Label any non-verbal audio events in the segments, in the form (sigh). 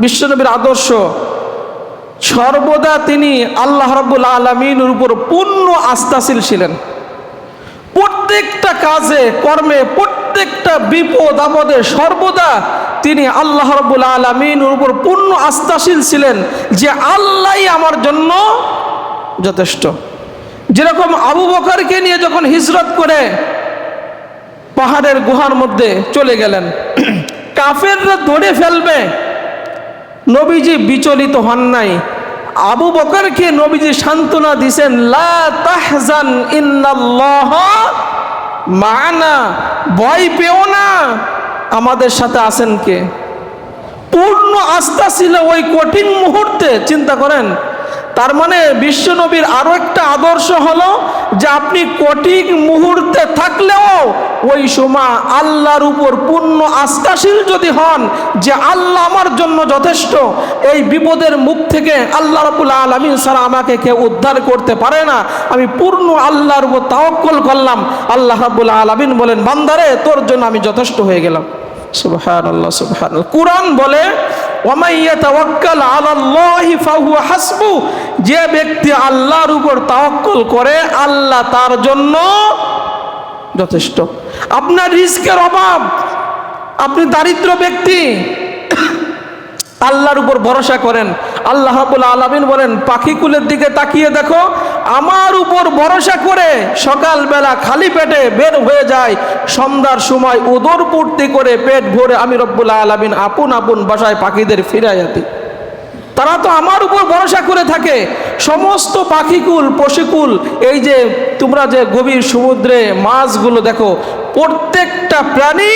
বিশ্বনবীর আদর্শ, সর্বদা তিনি আল্লাহ রব্বুল আলমিনের উপর পূর্ণ আস্থাশীল ছিলেন। প্রত্যেকটা কাজে, কর্মে, প্রত্যেকটা বিপদ আপদে সর্বদা তিনি আল্লাহ রব্বুল আলমিনের উপর পূর্ণ আস্থাশীল ছিলেন যে আল্লাহই আমার জন্য যথেষ্ট। যেরকম আবু বকরকে নিয়ে যখন হিজরত করে, পাহাড়ের গুহার মধ্যে চলে গেলেন। (clears throat) কাফেররা ধরে ফেলবে নবীজি বিচলিত হন নাই। আবু বকরকে নবীজি সান্ত্বনা দিছেন, লা তাহজান ইন্নাল্লাহ মানা। ভয় পেও না। আমাদের সাথে আছেন কে? পূর্ণ আস্থা ছিল ওই কঠিন মুহূর্তে। চিন্তা করেন তার মানে বিশ্বনবীর আরও একটা আদর্শ হলো যে আপনি কঠিন মুহূর্তে থাকলেও ওই সময় আল্লাহর উপর পূর্ণ আস্থাশীল যদি হন যে আল্লাহ আমার জন্য যথেষ্ট, এই বিপদের মুখ থেকে আল্লাহ রবুল আলমিন ছাড়া আমাকে কেউ উদ্ধার করতে পারে না। আমি পূর্ণ আল্লাহর উপর তাওয়াক্কল করলাম। আল্লাহ রাবুল আলমিন বলেন, বান্দারে, তোর জন্য আমি যথেষ্ট হয়ে গেলাম। সুবহান আল্লাহ কোরআন বলে যে ব্যক্তি আল্লাহর উপর তাওয়াক্কুল করে, আল্লাহ তার জন্য যথেষ্ট। আপনার রিস্কের অভাব, আপনি দারিদ্র ব্যক্তি, আল্লাহর উপর ভরসা করেন। আল্লাহ রাবুল আলমিন বলেন, পাখিকুলের দিকে তাকিয়ে দেখো, আমার উপর ভরসা করে সকালবেলা খালি পেটে বের হয়ে যায়, সন্ধ্যার সময় উদর পূর্তি করে পেট ভরে আমি রব্বুল আলমিন আপন আপন বাসায় পাখিদের ফিরাই আতি তারা তো আমার উপর ভরসা করে থাকে। সমস্ত পাখিকুল, পশুকুল, এই যে তোমরা যে গভীর সমুদ্রে মাছগুলো দেখো, প্রত্যেকটা প্রাণী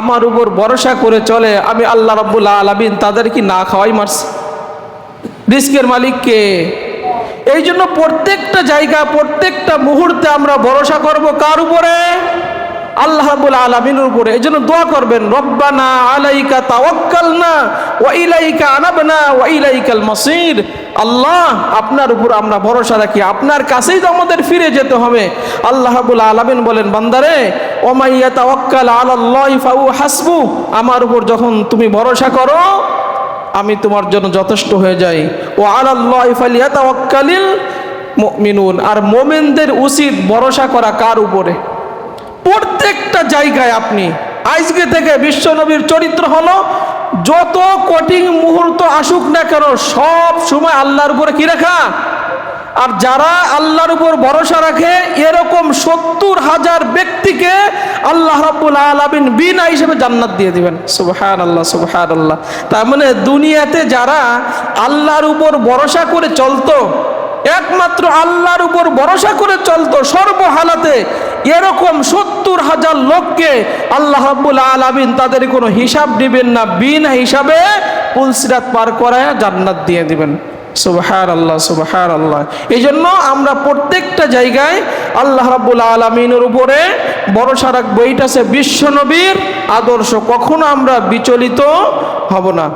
আমার উপর ভরসা করে চলে। আমি আল্লাহ রব্বুল্লা আলমিন তাদের কি না খাওয়াই মারছি। রিস্কের মালিককে এই জন্য প্রত্যেকটা জায়গা, প্রত্যেকটা মুহূর্তে আমরা ভরসা করব কার উপরে? আল্লাহ রাব্বুল আলামিনের উপরে, এই জন্য দোয়া করবেন, রব্বানা আলাইকা তাওয়াক্কালনা ওয়া ইলাইকা আনাবনা ওয়া ইলাইকাল মাসির আল্লাহ, আপনার উপর আমরা ভরসা রাখি, আপনার কাছেই তো আমাদের ফিরে যেতে হবে। আল্লাহ রাব্বুল বলেন, বান্দারে ওমাইয়া তাওয়াক্কাল আলাল্লাহি ফাহু হাসবু। আমার উপর যখন তুমি ভরসা করো, আমি তোমার জন্য যথেষ্ট হয়ে যাই। ও আলাল্লাহি ফালিয়াতাওয়াক্কালিল মুমিনুন। আর মোমেনদের উচিত ভরসা করা কার উপরে? প্রত্যেকটা জায়গায় আপনি আজকে থেকে বিশ্বনবীর চরিত্র হলো, যত কঠিন মুহূর্ত আসুক না কেন, সব সময় আল্লাহর উপরে কি রাখা? আর যারা আল্লাহর উপর ভরসা রাখে, এরকম সত্তর হাজার ব্যক্তিকে আল্লাহ রাব্বুল আলামিন বিনা হিসেবে জান্নাত দিয়ে দিবেন। সুবহান আল্লাহ সুবহান আল্লাহ তার মানে দুনিয়াতে যারা আল্লাহর উপর ভরসা করে চলতো, একমাত্র আল্লাহর উপর ভরসা করে চলতো, সর্বহালাতে এরকম সত্তর হাজার লোককে আল্লাহ রাব্বুল আলামিন তাদের কোনো হিসাব দিবেন না, বিনা হিসাবে পুলসিরাত পার করায় জান্নাত দিয়ে দিবেন। সুবহান আল্লাহ সুবহান আল্লাহ এই জন্য আমরা প্রত্যেকটা জায়গায় আল্লাহ রাব্বুল আলমিনের উপরে ভরসা রাখব। এইটা সে বিশ্বনবীর আদর্শ। কখনো আমরা বিচলিত হব না।